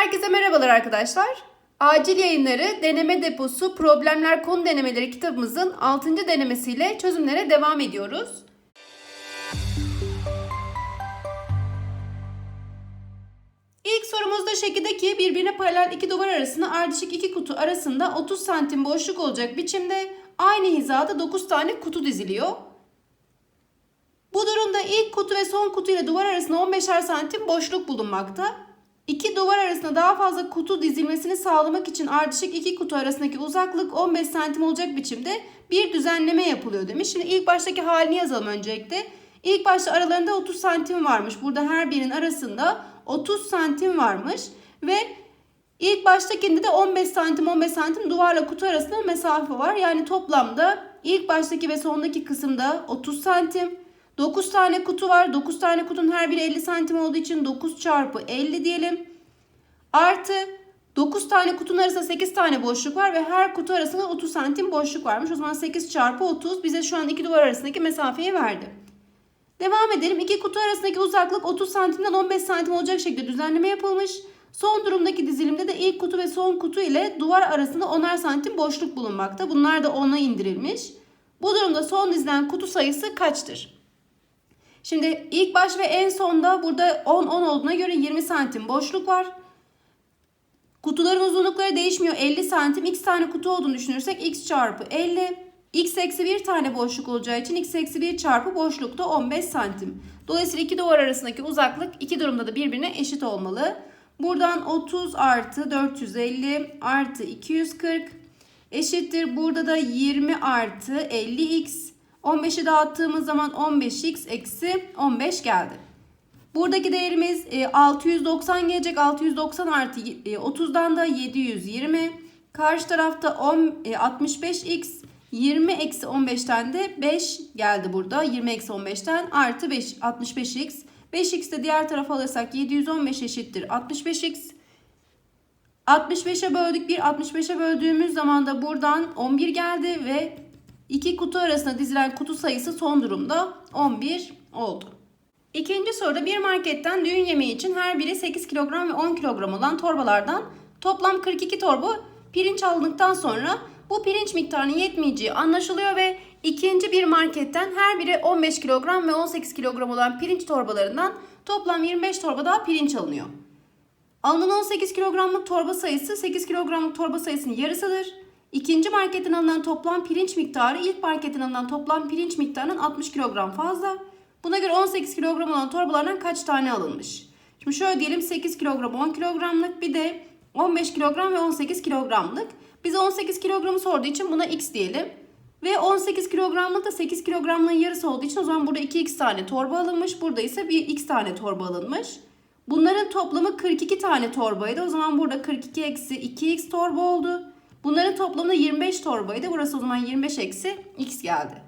Herkese merhabalar arkadaşlar. Acil yayınları deneme deposu problemler konu denemeleri kitabımızın 6. denemesiyle çözümlere devam ediyoruz. İlk sorumuzda şekildeki birbirine paralel iki duvar arasında ardışık iki kutu arasında 30 santim boşluk olacak biçimde aynı hizada 9 tane kutu diziliyor. Bu durumda ilk kutu ve son kutu ile duvar arasında 15'er santim boşluk bulunmakta. İki duvar arasında daha fazla kutu dizilmesini sağlamak için ardışık iki kutu arasındaki uzaklık 15 santim olacak biçimde bir düzenleme yapılıyor demiş. Şimdi ilk baştaki halini yazalım öncelikle. İlk başta aralarında 30 santim varmış. Burada her birinin arasında 30 santim varmış ve ilk baştakinde de 15 santim 15 santim duvarla kutu arasında mesafe var. Yani toplamda ilk baştaki ve sondaki kısımda 30 santim. 9 tane kutu var. 9 tane kutunun her biri 50 santim olduğu için 9 çarpı 50 diyelim. Artı 9 tane kutunun arasında 8 tane boşluk var ve her kutu arasında 30 santim boşluk varmış. O zaman 8 çarpı 30 bize şu an iki duvar arasındaki mesafeyi verdi. Devam edelim. İki kutu arasındaki uzaklık 30 santimden 15 santim olacak şekilde düzenleme yapılmış. Son durumdaki dizilimde de ilk kutu ve son kutu ile duvar arasında 10'ar santim boşluk bulunmakta. Bunlar da 10'a indirilmiş. Bu durumda son dizilen kutu sayısı kaçtır? Şimdi ilk baş ve en sonda burada 10 10 olduğuna göre 20 santim boşluk var. Kutuların uzunlukları değişmiyor. 50 santim x tane kutu olduğunu düşünürsek x çarpı 50. x eksi 1 tane boşluk olacağı için x eksi 1 çarpı boşlukta 15 santim. Dolayısıyla iki duvar arasındaki uzaklık iki durumda da birbirine eşit olmalı. Buradan 30 artı 450 artı 240 eşittir. Burada da 20 artı 50x 15'i dağıttığımız zaman 15x eksi 15 geldi. Buradaki değerimiz e, 690 gelecek. 690 artı e, 30'dan da 720. Karşı tarafta 10, e, 65x 20 eksi 15'ten de 5 geldi burada. 20 eksi 15'ten artı 5 65x. 5x de diğer tarafa alırsak 715 eşittir 65x. 65'e böldük. Bir 65'e böldüğümüz zaman da buradan 11 geldi ve iki kutu arasında dizilen kutu sayısı son durumda 11 oldu. İkinci soruda bir marketten düğün yemeği için her biri 8 kilogram ve 10 kilogram olan torbalardan toplam 42 torba pirinç alındıktan sonra bu pirinç miktarının yetmeyeceği anlaşılıyor ve ikinci bir marketten her biri 15 kilogram ve 18 kilogram olan pirinç torbalarından toplam 25 torba daha pirinç alınıyor. Alınan 18 kilogramlık torba sayısı 8 kilogramlık torba sayısının yarısıdır. İkinci marketten alınan toplam pirinç miktarı ilk marketten alınan toplam pirinç miktarının 60 kilogram fazla. Buna göre 18 kilogram olan torbalardan kaç tane alınmış? Şimdi şöyle diyelim 8 kilogram 10 kilogramlık bir de 15 kilogram ve 18 kilogramlık. Bize 18 kilogramı sorduğu için buna x diyelim. Ve 18 kilogramlık da 8 kilogramlığın yarısı olduğu için o zaman burada 2x tane torba alınmış. Burada ise bir x tane torba alınmış. Bunların toplamı 42 tane torbaydı. O zaman burada 42 eksi 2x torba oldu. Bunların toplamı 25 torbaydı. Burası o zaman 25 eksi x geldi.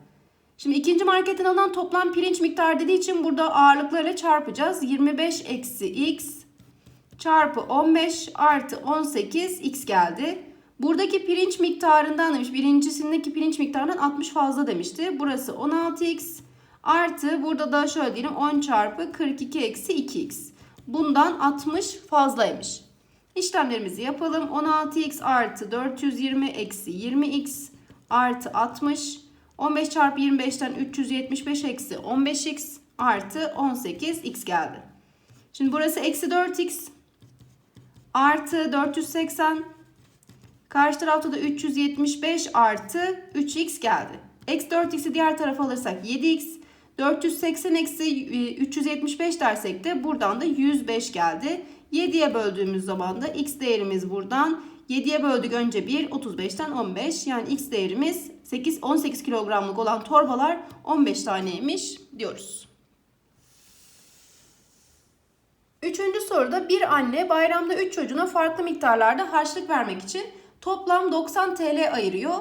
Şimdi ikinci marketten alınan toplam pirinç miktarı dediği için burada ağırlıklarla çarpacağız. 25 eksi x çarpı 15 artı 18 x geldi. Buradaki pirinç miktarından demiş. Birincisindeki pirinç miktarından 60 fazla demişti. Burası 16x artı burada da şöyle diyelim 10 çarpı 42 eksi 2x. Bundan 60 fazlaymış. İşlemlerimizi yapalım. 16x artı 420 eksi 20x artı 60 15 çarpı 25'ten 375 eksi 15x artı 18x geldi. Şimdi burası eksi 4x artı 480 karşı tarafta da 375 artı 3x geldi. Eksi 4x'i diğer tarafa alırsak 7x 480 eksi 375 dersek de buradan da 105 geldi. 7'ye böldüğümüz zaman da x değerimiz buradan 7'ye böldük önce 1, 35'ten 15. Yani x değerimiz 8, 18 kilogramlık olan torbalar 15 taneymiş diyoruz. Üçüncü soruda bir anne bayramda 3 çocuğuna farklı miktarlarda harçlık vermek için toplam 90 TL ayırıyor.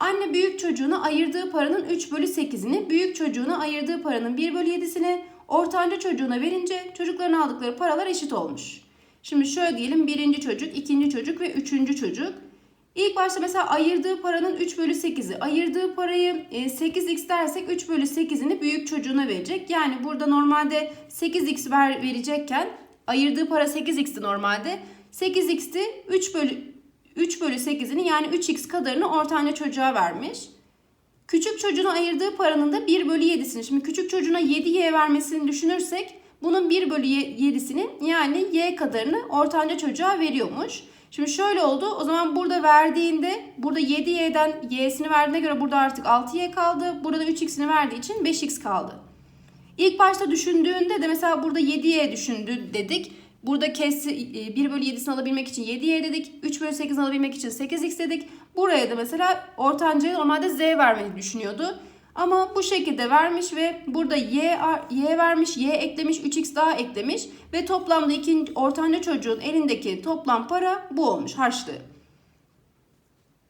Anne büyük çocuğuna ayırdığı paranın 3 bölü 8'ini, büyük çocuğuna ayırdığı paranın 1 bölü 7'sini, ortanca çocuğuna verince çocukların aldıkları paralar eşit olmuş. Şimdi şöyle diyelim birinci çocuk, ikinci çocuk ve üçüncü çocuk. İlk başta mesela ayırdığı paranın 3 bölü 8'i. Ayırdığı parayı 8x dersek 3 bölü 8'ini büyük çocuğuna verecek. Yani burada normalde 8x ver, verecekken ayırdığı para 8x'ti normalde. 8x'ti 3 bölü 3 bölü 8'ini yani 3x kadarını ortanca çocuğa vermiş. Küçük çocuğuna ayırdığı paranın da 1 bölü 7'sini. Şimdi küçük çocuğuna 7y vermesini düşünürsek bunun 1 bölü 7'sinin yani y kadarını ortanca çocuğa veriyormuş. Şimdi şöyle oldu. O zaman burada verdiğinde burada 7y'den y'sini verdiğine göre burada artık 6y kaldı. Burada 3x'ini verdiği için 5x kaldı. İlk başta düşündüğünde de mesela burada 7y düşündü dedik. Burada kesi 1 bölü 7'sini alabilmek için 7y dedik. 3 bölü 8'ini alabilmek için 8x dedik. Buraya da mesela ortancaya normalde z vermeyi düşünüyordu. Ama bu şekilde vermiş ve burada y, y vermiş, y eklemiş, 3x daha eklemiş. Ve toplamda ikinci ortanca çocuğun elindeki toplam para bu olmuş harçlığı.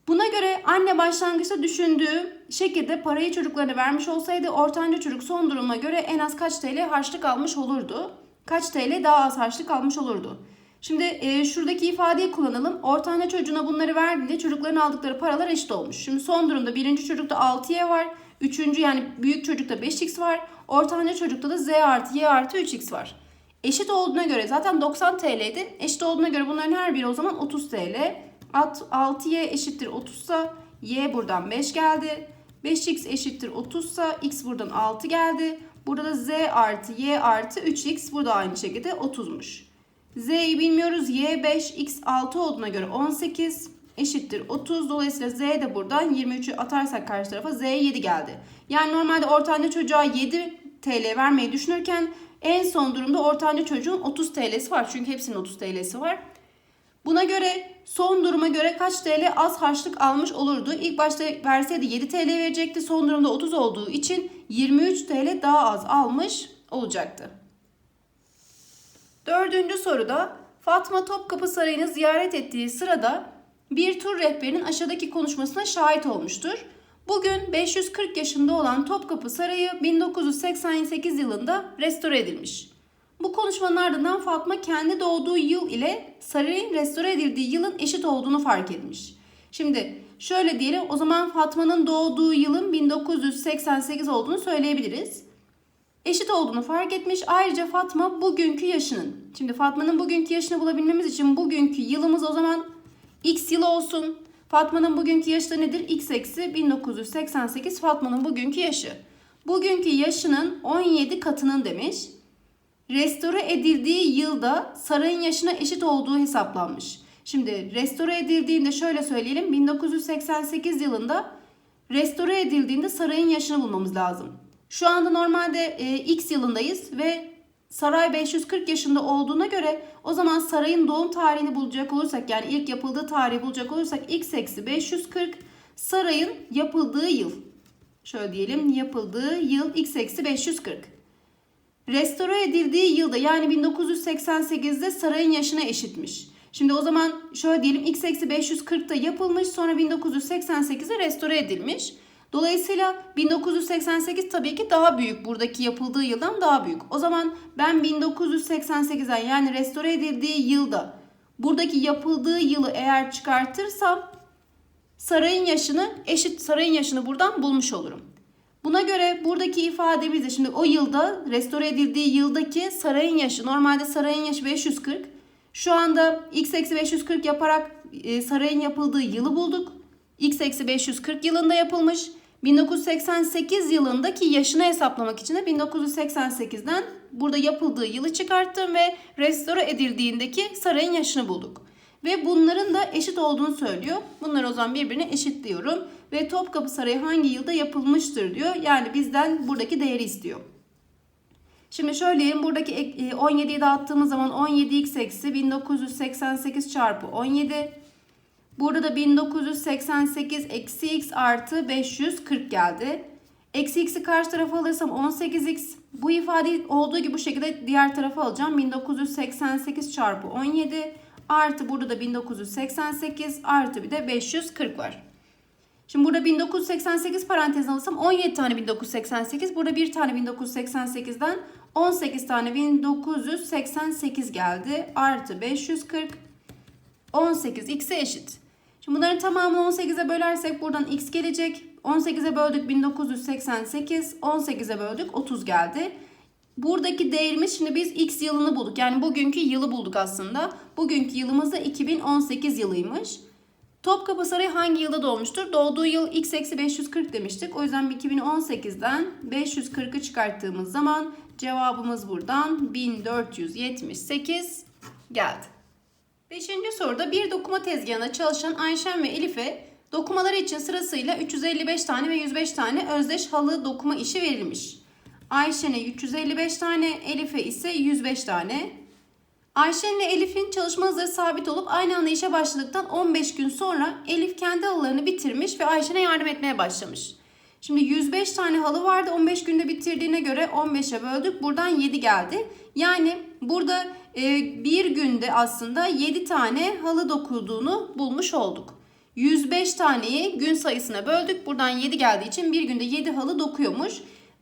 Buna göre anne başlangıçta düşündüğü şekilde parayı çocuklarına vermiş olsaydı ortanca çocuk son duruma göre en az kaç TL harçlık almış olurdu? Kaç TL daha az harçlık almış olurdu? Şimdi e, şuradaki ifadeyi kullanalım. Ortanca çocuğuna bunları verdiğinde çocukların aldıkları paralar eşit olmuş. Şimdi son durumda birinci çocukta 6y var. Üçüncü yani büyük çocukta 5x var. Ortanca çocukta da z artı y artı 3x var. Eşit olduğuna göre zaten 90 TL'ydi. Eşit olduğuna göre bunların her biri o zaman 30 TL. 6y eşittir 30 ise y buradan 5 geldi. 5x eşittir 30 ise x buradan 6 geldi. Burada da z artı y artı 3x burada aynı şekilde 30'muş. z'yi bilmiyoruz. y 5 x 6 olduğuna göre 18 eşittir 30. Dolayısıyla z de buradan 23'ü atarsak karşı tarafa z 7 geldi. Yani normalde ortanca çocuğa 7 TL vermeyi düşünürken en son durumda ortanca çocuğun 30 TL'si var. Çünkü hepsinin 30 TL'si var. Buna göre son duruma göre kaç TL az harçlık almış olurdu? İlk başta verseydi 7 TL verecekti. Son durumda 30 olduğu için 23 TL daha az almış olacaktı. Dördüncü soruda Fatma Topkapı Sarayı'nı ziyaret ettiği sırada bir tur rehberinin aşağıdaki konuşmasına şahit olmuştur. Bugün 540 yaşında olan Topkapı Sarayı 1988 yılında restore edilmiş. Bu konuşmanın ardından Fatma kendi doğduğu yıl ile sarayın restore edildiği yılın eşit olduğunu fark etmiş. Şimdi şöyle diyelim o zaman Fatma'nın doğduğu yılın 1988 olduğunu söyleyebiliriz. Eşit olduğunu fark etmiş. Ayrıca Fatma bugünkü yaşının. Şimdi Fatma'nın bugünkü yaşını bulabilmemiz için bugünkü yılımız o zaman X yılı olsun. Fatma'nın bugünkü yaşı nedir? X eksi 1988 Fatma'nın bugünkü yaşı. Bugünkü yaşının 17 katının demiş. Restore edildiği yılda sarayın yaşına eşit olduğu hesaplanmış. Şimdi restore edildiğinde şöyle söyleyelim. 1988 yılında restore edildiğinde sarayın yaşını bulmamız lazım. Şu anda normalde e, X yılındayız ve saray 540 yaşında olduğuna göre o zaman sarayın doğum tarihini bulacak olursak yani ilk yapıldığı tarihi bulacak olursak x eksi 540 sarayın yapıldığı yıl. Şöyle diyelim yapıldığı yıl x eksi 540. Restore edildiği yılda yani 1988'de sarayın yaşına eşitmiş. Şimdi o zaman şöyle diyelim x eksi 540'da yapılmış sonra 1988'de restore edilmiş. Dolayısıyla 1988 tabii ki daha büyük. Buradaki yapıldığı yıldan daha büyük. O zaman ben 1988'den yani restore edildiği yılda buradaki yapıldığı yılı eğer çıkartırsam sarayın yaşını eşit sarayın yaşını buradan bulmuş olurum. Buna göre buradaki ifademiz de şimdi o yılda restore edildiği yıldaki sarayın yaşı normalde sarayın yaşı 540. Şu anda x eksi 540 yaparak e, sarayın yapıldığı yılı bulduk. x eksi 540 yılında yapılmış. 1988 yılındaki yaşını hesaplamak için de 1988'den burada yapıldığı yılı çıkarttım ve restore edildiğindeki sarayın yaşını bulduk. Ve bunların da eşit olduğunu söylüyor. Bunları o zaman birbirine eşitliyorum. Ve Topkapı Sarayı hangi yılda yapılmıştır diyor. Yani bizden buradaki değeri istiyor. Şimdi şöyle buradaki 17'yi dağıttığımız zaman 17x eksi 1988 çarpı 17 Burada da 1988 eksi x artı 540 geldi. Eksi x'i karşı tarafa alırsam 18x. Bu ifade olduğu gibi bu şekilde diğer tarafa alacağım. 1988 çarpı 17 artı burada da 1988 artı bir de 540 var. Şimdi burada 1988 parantezine alırsam 17 tane 1988. Burada bir tane 1988'den 18 tane 1988 geldi. Artı 540 18 x'e eşit. Şimdi bunların tamamını 18'e bölersek buradan x gelecek. 18'e böldük 1988, 18'e böldük 30 geldi. Buradaki değerimiz şimdi biz x yılını bulduk. Yani bugünkü yılı bulduk aslında. Bugünkü yılımız da 2018 yılıymış. Topkapı Sarayı hangi yılda doğmuştur? Doğduğu yıl x eksi 540 demiştik. O yüzden 2018'den 540'ı çıkarttığımız zaman cevabımız buradan 1478 geldi. Beşinci soruda bir dokuma tezgahında çalışan Ayşen ve Elif'e dokumaları için sırasıyla 355 tane ve 105 tane özdeş halı dokuma işi verilmiş. Ayşen'e 355 tane, Elif'e ise 105 tane. Ayşen ile Elif'in çalışma hızları sabit olup aynı anda işe başladıktan 15 gün sonra Elif kendi halılarını bitirmiş ve Ayşen'e yardım etmeye başlamış. Şimdi 105 tane halı vardı 15 günde bitirdiğine göre 15'e böldük buradan 7 geldi. Yani burada bir günde aslında 7 tane halı dokuduğunu bulmuş olduk. 105 taneyi gün sayısına böldük buradan 7 geldiği için bir günde 7 halı dokuyormuş.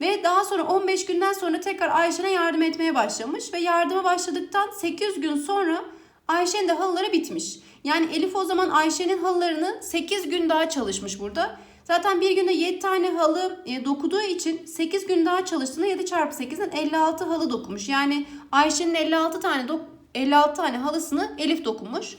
Ve daha sonra 15 günden sonra tekrar Ayşen'e yardım etmeye başlamış ve yardıma başladıktan 8 gün sonra Ayşe'nin de halıları bitmiş. Yani Elif o zaman Ayşe'nin halılarını 8 gün daha çalışmış burada. Zaten bir günde 7 tane halı e, dokuduğu için 8 gün daha çalıştığında 7 çarpı 8'den 56 halı dokumuş. Yani Ayşe'nin 56 tane dok 56 tane halısını Elif dokumuş.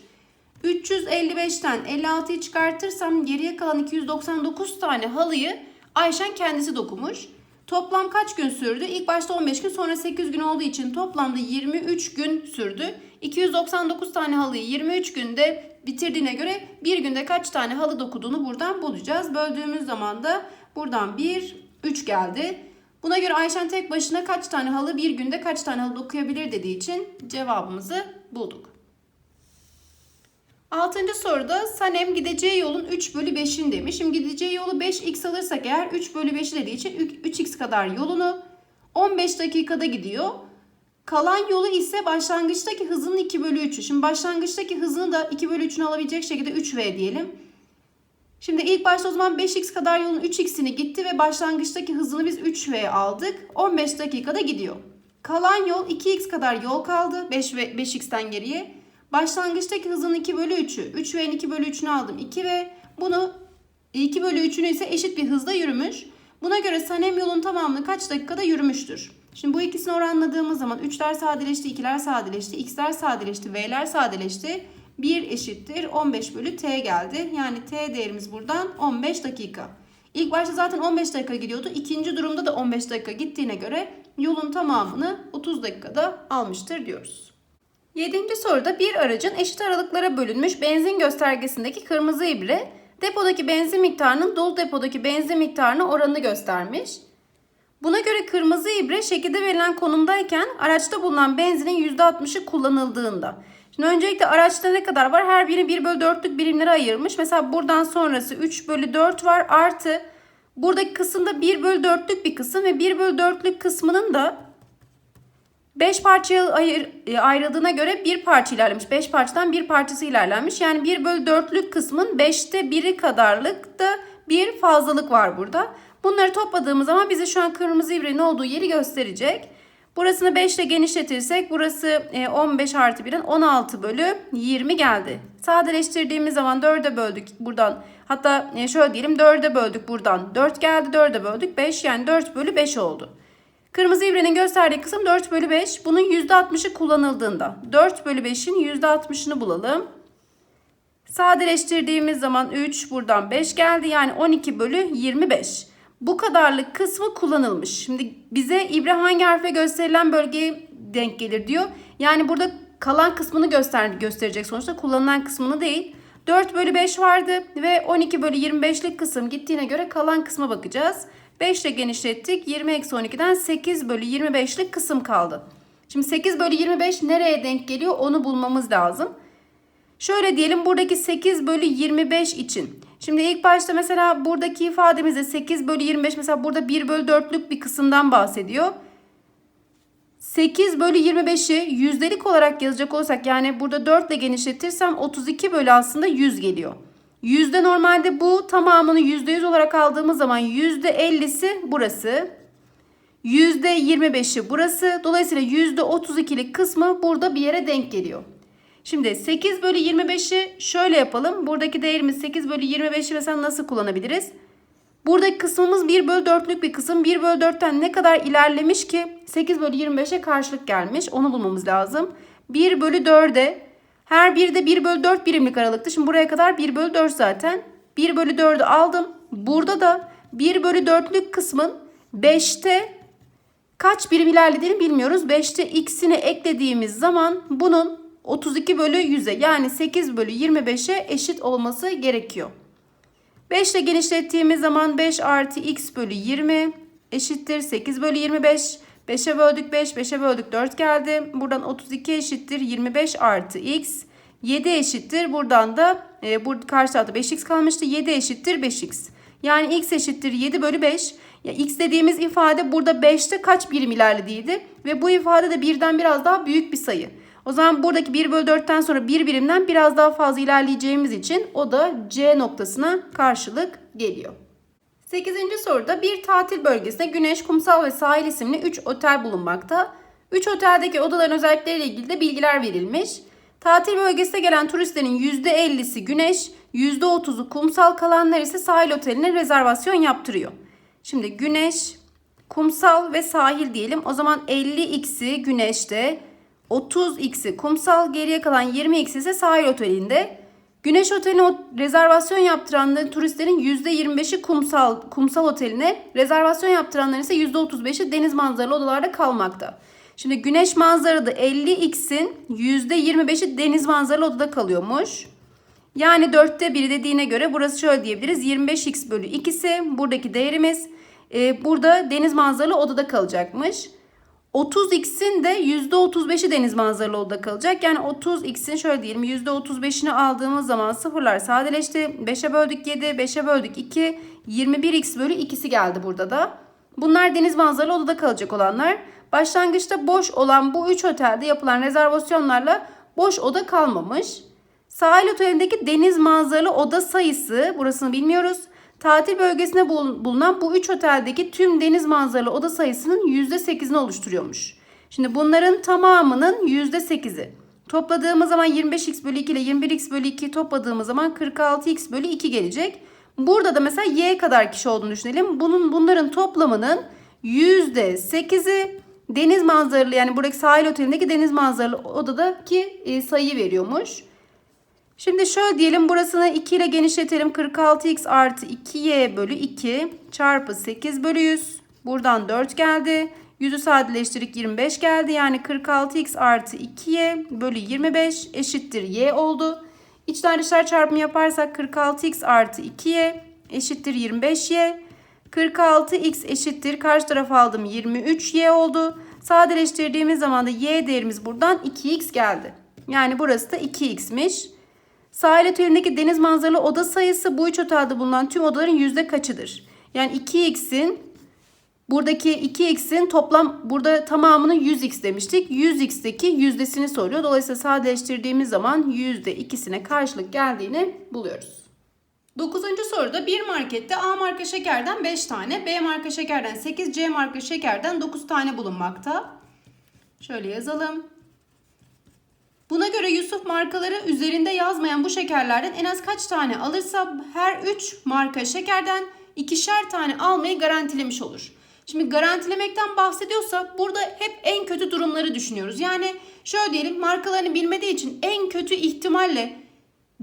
355'ten 56'yı çıkartırsam geriye kalan 299 tane halıyı Ayşen kendisi dokumuş. Toplam kaç gün sürdü? İlk başta 15 gün sonra 8 gün olduğu için toplamda 23 gün sürdü. 299 tane halıyı 23 günde bitirdiğine göre bir günde kaç tane halı dokuduğunu buradan bulacağız. Böldüğümüz zaman da buradan 1, 3 geldi. Buna göre Ayşen tek başına kaç tane halı bir günde kaç tane halı dokuyabilir dediği için cevabımızı bulduk. Altıncı soruda Sanem gideceği yolun 3 bölü 5'ini demiş. Şimdi gideceği yolu 5x alırsak eğer 3 bölü 5'i dediği için 3x kadar yolunu 15 dakikada gidiyor. Kalan yolu ise başlangıçtaki hızının 2 bölü 3'ü. Şimdi başlangıçtaki hızını da 2 bölü 3'ünü alabilecek şekilde 3v diyelim. Şimdi ilk başta o zaman 5x kadar yolun 3x'ini gitti ve başlangıçtaki hızını biz 3v aldık. 15 dakikada gidiyor. Kalan yol 2x kadar yol kaldı 5 ve 5x'ten geriye. Başlangıçtaki hızın 2 bölü 3'ü. 3v'nin 2 bölü 3'ünü aldım. 2 ve bunu 2 bölü 3'ünü ise eşit bir hızda yürümüş. Buna göre Sanem yolun tamamını kaç dakikada yürümüştür? Şimdi bu ikisini oranladığımız zaman 3'ler sadeleşti, 2'ler sadeleşti, x'ler sadeleşti, v'ler sadeleşti. 1 eşittir 15 bölü t geldi. Yani t değerimiz buradan 15 dakika. İlk başta zaten 15 dakika gidiyordu. İkinci durumda da 15 dakika gittiğine göre yolun tamamını 30 dakikada almıştır diyoruz. Yedinci soruda bir aracın eşit aralıklara bölünmüş benzin göstergesindeki kırmızı ibre depodaki benzin miktarının dolu depodaki benzin miktarına oranını göstermiş. Buna göre kırmızı ibre şekilde verilen konumdayken araçta bulunan benzinin %60'ı kullanıldığında. Şimdi öncelikle araçta ne kadar var? Her biri 1 bölü 4'lük birimlere ayırmış. Mesela buradan sonrası 3 bölü 4 var artı buradaki kısımda 1 bölü 4'lük bir kısım ve 1 bölü 4'lük kısmının da 5 parçaya ayır, e, ayrıldığına göre bir parça ilerlemiş. 5 parçadan bir parçası ilerlenmiş. Yani 1 bölü 4'lük kısmın 5'te 1'i kadarlık da bir fazlalık var burada. Bunları topladığımız zaman bize şu an kırmızı ibrenin olduğu yeri gösterecek. Burasını 5 ile genişletirsek burası 15 e, artı 1'in 16 bölü 20 geldi. Sadeleştirdiğimiz zaman 4'e böldük buradan. Hatta e, şöyle diyelim 4'e böldük buradan. 4 geldi 4'e böldük 5 yani 4 bölü 5 oldu. Kırmızı ibrenin gösterdiği kısım 4 bölü 5. Bunun %60'ı kullanıldığında 4 bölü 5'in %60'ını bulalım. Sadeleştirdiğimiz zaman 3 buradan 5 geldi. Yani 12 bölü 25. Bu kadarlık kısmı kullanılmış. Şimdi bize ibre hangi harfe gösterilen bölgeye denk gelir diyor. Yani burada kalan kısmını göster gösterecek sonuçta kullanılan kısmını değil. 4 bölü 5 vardı ve 12 bölü 25'lik kısım gittiğine göre kalan kısma bakacağız. 5 ile genişlettik. 20 eksi 12'den 8 bölü 25'lik kısım kaldı. Şimdi 8 bölü 25 nereye denk geliyor onu bulmamız lazım. Şöyle diyelim buradaki 8 bölü 25 için. Şimdi ilk başta mesela buradaki ifademizde 8 bölü 25 mesela burada 1 bölü 4'lük bir kısımdan bahsediyor. 8 bölü 25'i yüzdelik olarak yazacak olsak yani burada 4 ile genişletirsem 32 bölü aslında 100 geliyor. Yüzde normalde bu tamamını yüzde yüz olarak aldığımız zaman yüzde ellisi burası. Yüzde yirmi beşi burası. Dolayısıyla yüzde otuz ikilik kısmı burada bir yere denk geliyor. Şimdi 8 bölü 25'i şöyle yapalım. Buradaki değerimiz 8 bölü 25'i mesela nasıl kullanabiliriz? Buradaki kısmımız 1 bölü 4'lük bir kısım. 1 bölü 4'ten ne kadar ilerlemiş ki 8 bölü 25'e karşılık gelmiş. Onu bulmamız lazım. 1 bölü 4'e her biri de 1 bölü 4 birimlik aralıktı. Şimdi buraya kadar 1 bölü 4 zaten. 1 bölü 4'ü aldım. Burada da 1 bölü 4'lük kısmın 5'te kaç birim ilerlediğini bilmiyoruz. 5'te x'ini eklediğimiz zaman bunun 32 bölü 100'e yani 8 bölü 25'e eşit olması gerekiyor. 5 ile genişlettiğimiz zaman 5 artı x bölü 20 eşittir 8 bölü 25. 5'e böldük 5, 5'e böldük 4 geldi. Buradan 32 eşittir 25 artı x. 7 eşittir. Buradan da e, burada karşı tarafta 5x kalmıştı. 7 eşittir 5x. Yani x eşittir 7 bölü 5. Ya x dediğimiz ifade burada 5'te kaç birim ilerlediydi? Ve bu ifade de birden biraz daha büyük bir sayı. O zaman buradaki 1 bölü 4'ten sonra 1 birimden biraz daha fazla ilerleyeceğimiz için o da C noktasına karşılık geliyor. 8. soruda bir tatil bölgesinde Güneş, Kumsal ve Sahil isimli 3 otel bulunmakta. 3 oteldeki odaların özellikleriyle ilgili de bilgiler verilmiş. Tatil bölgesine gelen turistlerin %50'si Güneş, %30'u kumsal kalanlar ise sahil oteline rezervasyon yaptırıyor. Şimdi Güneş, kumsal ve sahil diyelim. O zaman 50x'i Güneş'te, 30x'i kumsal, geriye kalan 20x ise sahil otelinde. Güneş Oteli'ne rezervasyon yaptıranların turistlerin %25'i kumsal kumsal oteline, rezervasyon yaptıranların ise %35'i deniz manzaralı odalarda kalmakta. Şimdi güneş manzaralı 50x'in %25'i deniz manzaralı odada kalıyormuş. Yani dörtte biri dediğine göre burası şöyle diyebiliriz. 25x bölü 2'si buradaki değerimiz. Ee, burada deniz manzaralı odada kalacakmış. 30x'in de %35'i deniz manzaralı odada kalacak. Yani 30x'in şöyle diyelim %35'ini aldığımız zaman sıfırlar sadeleşti. 5'e böldük 7, 5'e böldük 2, 21x bölü 2'si geldi burada da. Bunlar deniz manzaralı odada kalacak olanlar. Başlangıçta boş olan bu 3 otelde yapılan rezervasyonlarla boş oda kalmamış. Sahil otelindeki deniz manzaralı oda sayısı burasını bilmiyoruz. Tatil bölgesinde bul- bulunan bu 3 oteldeki tüm deniz manzaralı oda sayısının %8'ini oluşturuyormuş. Şimdi bunların tamamının %8'i. Topladığımız zaman 25x bölü 2 ile 21x bölü 2'yi topladığımız zaman 46x bölü 2 gelecek. Burada da mesela y kadar kişi olduğunu düşünelim. Bunun bunların toplamının %8'i deniz manzaralı yani buradaki sahil otelindeki deniz manzaralı odadaki e, sayıyı veriyormuş. Şimdi şöyle diyelim burasını 2 ile genişletelim. 46x artı 2y bölü 2 çarpı 8 bölü 100. Buradan 4 geldi. 100'ü sadeleştirdik 25 geldi. Yani 46x artı 2y bölü 25 eşittir y oldu. İçler dışlar çarpımı yaparsak 46x artı 2y eşittir 25y. 46x eşittir karşı tarafa aldım 23y oldu. Sadeleştirdiğimiz zaman da y değerimiz buradan 2x geldi. Yani burası da 2x'miş. Sahil otelindeki deniz manzaralı oda sayısı bu üç otelde bulunan tüm odaların yüzde kaçıdır? Yani 2x'in buradaki 2x'in toplam burada tamamını 100x demiştik. 100x'teki yüzdesini soruyor. Dolayısıyla sadeleştirdiğimiz zaman yüzde ikisine karşılık geldiğini buluyoruz. Dokuzuncu soruda bir markette A marka şekerden 5 tane, B marka şekerden 8, C marka şekerden 9 tane bulunmakta. Şöyle yazalım. Buna göre Yusuf markaları üzerinde yazmayan bu şekerlerden en az kaç tane alırsa her 3 marka şekerden ikişer tane almayı garantilemiş olur. Şimdi garantilemekten bahsediyorsa burada hep en kötü durumları düşünüyoruz. Yani şöyle diyelim markalarını bilmediği için en kötü ihtimalle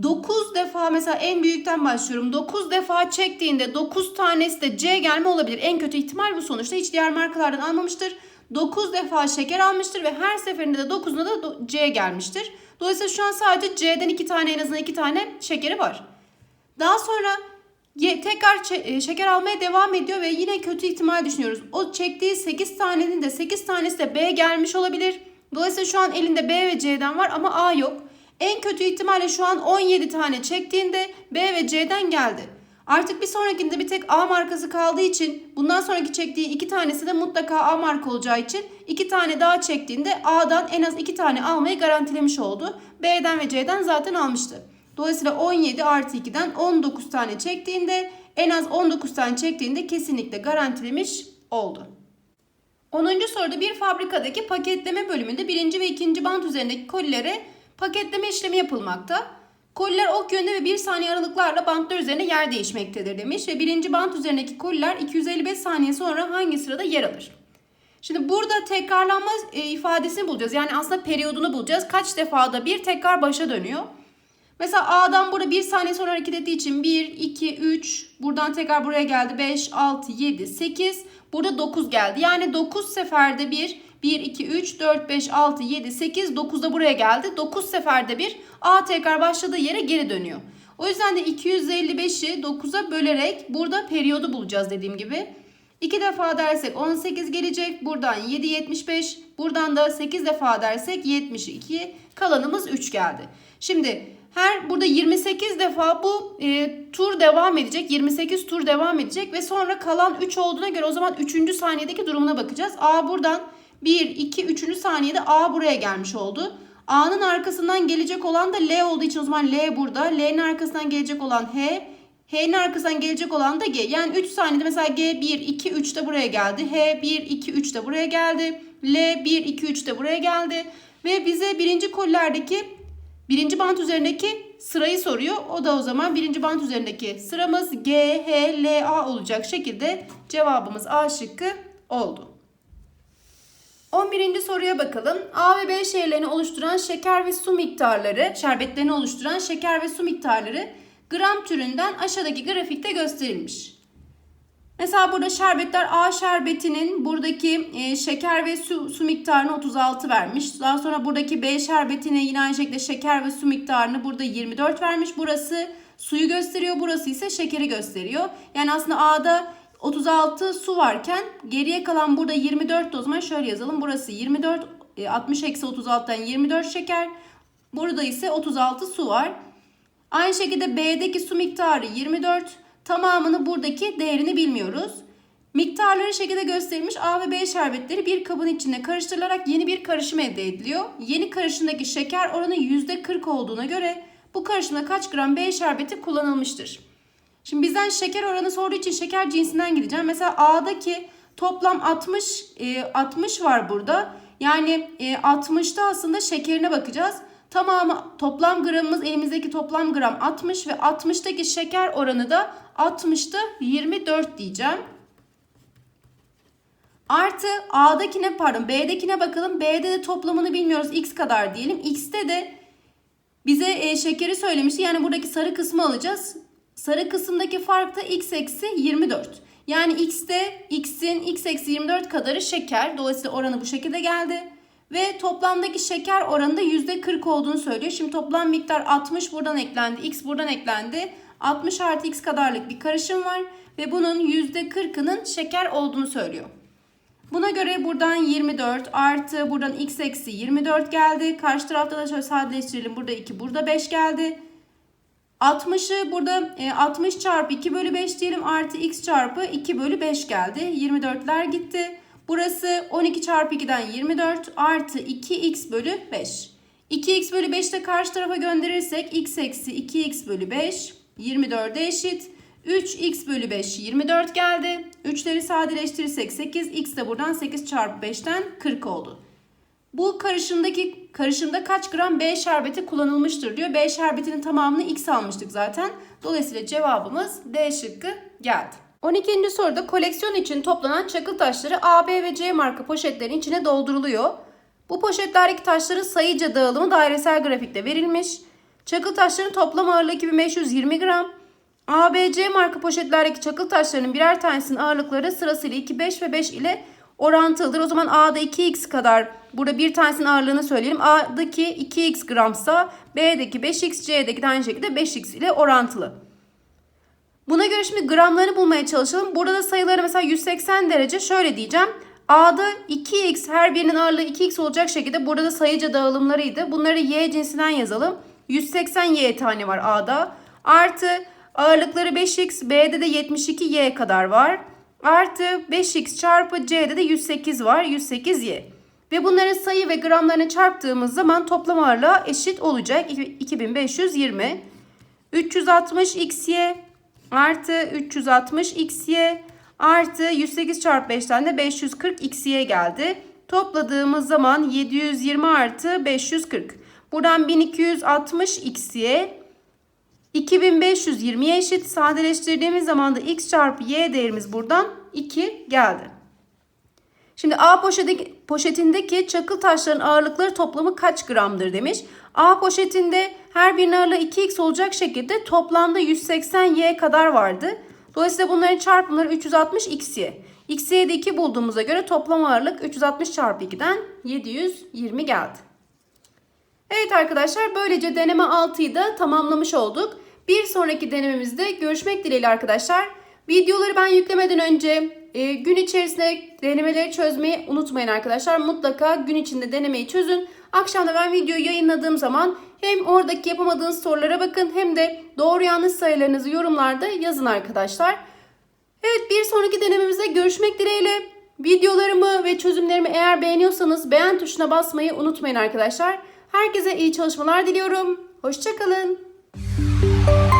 9 defa mesela en büyükten başlıyorum. 9 defa çektiğinde 9 tanesi de C gelme olabilir. En kötü ihtimal bu sonuçta. Hiç diğer markalardan almamıştır. 9 defa şeker almıştır ve her seferinde de 9'unda da C gelmiştir. Dolayısıyla şu an sadece C'den 2 tane en azından 2 tane şekeri var. Daha sonra tekrar e, şeker almaya devam ediyor ve yine kötü ihtimal düşünüyoruz. O çektiği 8 tanenin de 8 tanesi de B gelmiş olabilir. Dolayısıyla şu an elinde B ve C'den var ama A yok. En kötü ihtimalle şu an 17 tane çektiğinde B ve C'den geldi. Artık bir sonrakinde bir tek A markası kaldığı için bundan sonraki çektiği iki tanesi de mutlaka A marka olacağı için iki tane daha çektiğinde A'dan en az iki tane almayı garantilemiş oldu. B'den ve C'den zaten almıştı. Dolayısıyla 17 artı 2'den 19 tane çektiğinde en az 19 tane çektiğinde kesinlikle garantilemiş oldu. 10. soruda bir fabrikadaki paketleme bölümünde birinci ve ikinci bant üzerindeki kolilere paketleme işlemi yapılmakta. Koliler ok yönünde ve 1 saniye aralıklarla bantlar üzerine yer değişmektedir demiş. Ve birinci bant üzerindeki koliler 255 saniye sonra hangi sırada yer alır? Şimdi burada tekrarlanma e, ifadesini bulacağız. Yani aslında periyodunu bulacağız. Kaç defada bir tekrar başa dönüyor. Mesela A'dan burada 1 saniye sonra hareket ettiği için 1, 2, 3, buradan tekrar buraya geldi 5, 6, 7, 8, burada 9 geldi. Yani 9 seferde bir 1, 2, 3, 4, 5, 6, 7, 8, 9 da buraya geldi. 9 seferde bir A tekrar başladığı yere geri dönüyor. O yüzden de 255'i 9'a bölerek burada periyodu bulacağız dediğim gibi. 2 defa dersek 18 gelecek. Buradan 7, 75. Buradan da 8 defa dersek 72. Kalanımız 3 geldi. Şimdi her burada 28 defa bu e, tur devam edecek. 28 tur devam edecek ve sonra kalan 3 olduğuna göre o zaman 3. saniyedeki durumuna bakacağız. A buradan 1, 2, 3. saniyede A buraya gelmiş oldu. A'nın arkasından gelecek olan da L olduğu için o zaman L burada. L'nin arkasından gelecek olan H. H'nin arkasından gelecek olan da G. Yani 3 saniyede mesela G 1, 2, 3 de buraya geldi. H 1, 2, 3 de buraya geldi. L 1, 2, 3 de buraya geldi. Ve bize birinci kollerdeki birinci bant üzerindeki sırayı soruyor. O da o zaman birinci bant üzerindeki sıramız G, H, L, A olacak şekilde cevabımız A şıkkı oldu. 11. soruya bakalım. A ve B şehirlerini oluşturan şeker ve su miktarları, şerbetlerini oluşturan şeker ve su miktarları gram türünden aşağıdaki grafikte gösterilmiş. Mesela burada şerbetler A şerbetinin buradaki e, şeker ve su, su miktarını 36 vermiş. Daha sonra buradaki B şerbetine yine aynı şekilde şeker ve su miktarını burada 24 vermiş. Burası suyu gösteriyor. Burası ise şekeri gösteriyor. Yani aslında A'da 36 su varken geriye kalan burada 24 o zaman şöyle yazalım. Burası 24 60 eksi 36'dan 24 şeker. Burada ise 36 su var. Aynı şekilde B'deki su miktarı 24. Tamamını buradaki değerini bilmiyoruz. Miktarları şekilde gösterilmiş A ve B şerbetleri bir kabın içinde karıştırılarak yeni bir karışım elde ediliyor. Yeni karışımdaki şeker oranı %40 olduğuna göre bu karışımda kaç gram B şerbeti kullanılmıştır? Şimdi bizden şeker oranı sorduğu için şeker cinsinden gideceğim. Mesela A'daki toplam 60 e, 60 var burada. Yani e, 60'ta aslında şekerine bakacağız. Tamamı toplam gramımız elimizdeki toplam gram 60 ve 60'taki şeker oranı da 60'ta 24 diyeceğim. Artı A'dakine pardon B'dekine bakalım. B'de de toplamını bilmiyoruz. X kadar diyelim. X'te de bize e, şekeri söylemişti. Yani buradaki sarı kısmı alacağız. Sarı kısımdaki fark da X eksi 24. Yani X'te X'in X eksi 24 kadarı şeker. Dolayısıyla oranı bu şekilde geldi. Ve toplamdaki şeker oranında %40 olduğunu söylüyor. Şimdi toplam miktar 60 buradan eklendi. X buradan eklendi. 60 artı X kadarlık bir karışım var. Ve bunun %40'ının şeker olduğunu söylüyor. Buna göre buradan 24 artı buradan X eksi 24 geldi. Karşı tarafta da şöyle sadeleştirelim. Burada 2 burada 5 geldi. 60'ı burada 60 çarpı 2 bölü 5 diyelim artı x çarpı 2 bölü 5 geldi. 24'ler gitti. Burası 12 çarpı 2'den 24 artı 2x bölü 5. 2x bölü 5 de karşı tarafa gönderirsek x eksi 2x bölü 5 24'e eşit. 3x bölü 5 24 geldi. 3'leri sadeleştirirsek 8 x de buradan 8 çarpı 5'ten 40 oldu. Bu karışımdaki karışımda kaç gram B şerbeti kullanılmıştır diyor. B şerbetinin tamamını X almıştık zaten. Dolayısıyla cevabımız D şıkkı geldi. 12. soruda koleksiyon için toplanan çakıl taşları A, B ve C marka poşetlerin içine dolduruluyor. Bu poşetlerdeki taşların sayıca dağılımı dairesel grafikte verilmiş. Çakıl taşların toplam ağırlığı 2520 gram. A, B, C marka poşetlerdeki çakıl taşlarının birer tanesinin ağırlıkları sırasıyla 2, 5 ve 5 ile orantılıdır. O zaman A'da 2x kadar burada bir tanesinin ağırlığını söyleyelim. A'daki 2x gramsa B'deki 5x, C'deki de aynı şekilde 5x ile orantılı. Buna göre şimdi gramlarını bulmaya çalışalım. Burada da sayıları mesela 180 derece şöyle diyeceğim. A'da 2x her birinin ağırlığı 2x olacak şekilde burada da sayıca dağılımlarıydı. Bunları y cinsinden yazalım. 180 y tane var A'da. Artı ağırlıkları 5x B'de de 72 y kadar var. Artı 5x çarpı c'de de 108 var. 108y. Ve bunların sayı ve gramlarını çarptığımız zaman toplam ağırlığı eşit olacak. 2520. 360 xy artı 360 xy artı 108 çarpı 5'ten de 540 xy geldi. Topladığımız zaman 720 artı 540. Buradan 1260 xy 2520'ye eşit. Sadeleştirdiğimiz zaman da x çarpı y değerimiz buradan 2 geldi. Şimdi A poşeti, poşetindeki çakıl taşların ağırlıkları toplamı kaç gramdır demiş. A poşetinde her birinin ağırlığı 2x olacak şekilde toplamda 180y kadar vardı. Dolayısıyla bunların çarpımları 360 xy. xy'ye de 2 bulduğumuza göre toplam ağırlık 360 çarpı 2'den 720 geldi. Evet arkadaşlar böylece deneme 6'yı da tamamlamış olduk. Bir sonraki denememizde görüşmek dileğiyle arkadaşlar. Videoları ben yüklemeden önce e, gün içerisinde denemeleri çözmeyi unutmayın arkadaşlar. Mutlaka gün içinde denemeyi çözün. Akşam da ben videoyu yayınladığım zaman hem oradaki yapamadığınız sorulara bakın hem de doğru yanlış sayılarınızı yorumlarda yazın arkadaşlar. Evet bir sonraki denememizde görüşmek dileğiyle. Videolarımı ve çözümlerimi eğer beğeniyorsanız beğen tuşuna basmayı unutmayın arkadaşlar. Herkese iyi çalışmalar diliyorum. Hoşçakalın. Bye.